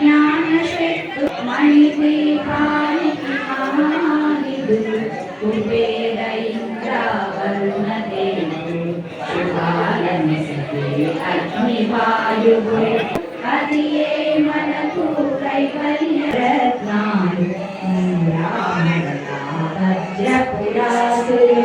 Yeah. కుబేరైంద్రావరుణదేవుడు శుభాలని అగ్నివాయువు మనకు కైవల్య రత్నాలు వజ్రపురాసులు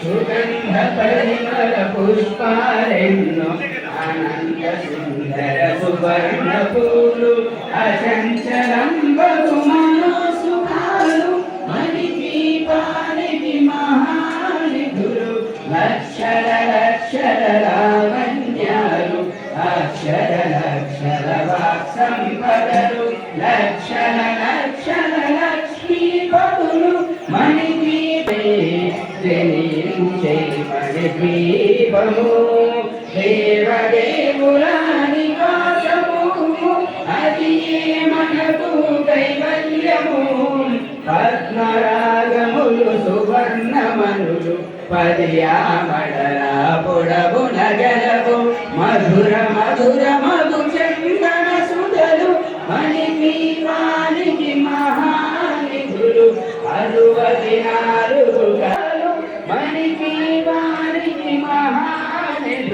సుగంధ పరిమళ పుష్పాలెన్నో ఆనంద సుందర సువర్ణ పూలు అచంచలం బహుమనో సుఖాలు మణిదీపానికి మహానిధులు లక్షల లక్షల లావణ్యాలు అక్షర లక్షల వాక్సంపదలు లక్షల మణిదీపే జనించే మణిదీపము దేవదేవుల నివాసము అది మనకు కైవల్యము పద్మరాగములు సువర్ణమనులు పదియామడల పొడవు నగరవు మధుర మధుర మధు చందన సుధలు మణిమీవానికి మహానిధులు అరువదినా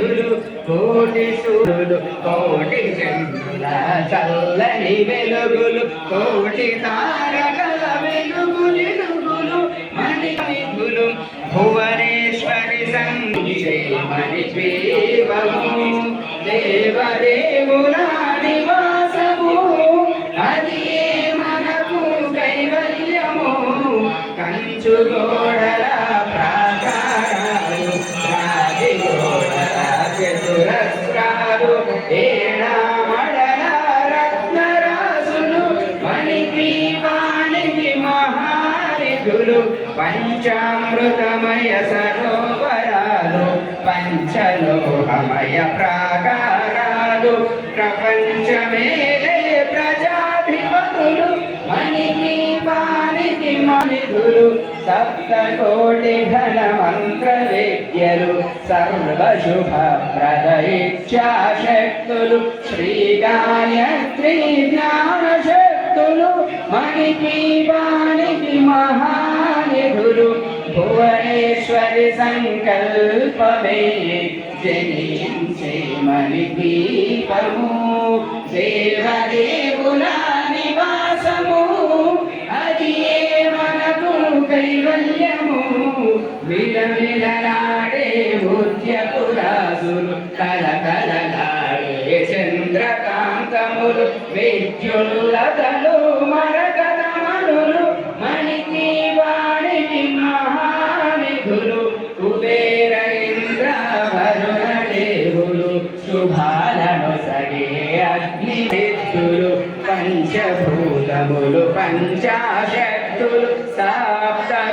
మహానిధులు కోటి సూర్యులు కోటి చంద్రుల చల్లని వెలుగులు కోటి తారకల వెలుగు నిలుగులు మణిగులు భువనేశ్వరి సంక్షేమని ద్వీపము దేవదేవుల నివాసము అది మనకు కైవల్యము. కంచుగోడ పంచామృతమయ సరోవరాలు పంచలోహమయ ప్రాకారాలు ప్రపంచమేలే ప్రజాధిపతులు మణికి పానికి మణిధులు సప్తకోటి ఘన మంత్ర విద్యలు సర్వశుభ ప్రదయిత్యాశక్తులు శ్రీ గాయత్రీ జ్ఞాన శక్తులు మణిపీవానికి మహానిధులు భువనేశ్వరి సంకల్పమే జనించే మణిపీపము దేవదేవులా కైవల్యము విలవిలలాడే ముత్యపురాసులు కలకలలాడే చంద్రకాంతములు విద్యుల్లతలు మరకతమనులు మణికి వాణికి మహానిధులు కుబేర వరుణ దేవులు శుభాలను సగే అగ్ని విద్యులు పంచభూతములు పంచాశ সাপ্তাহ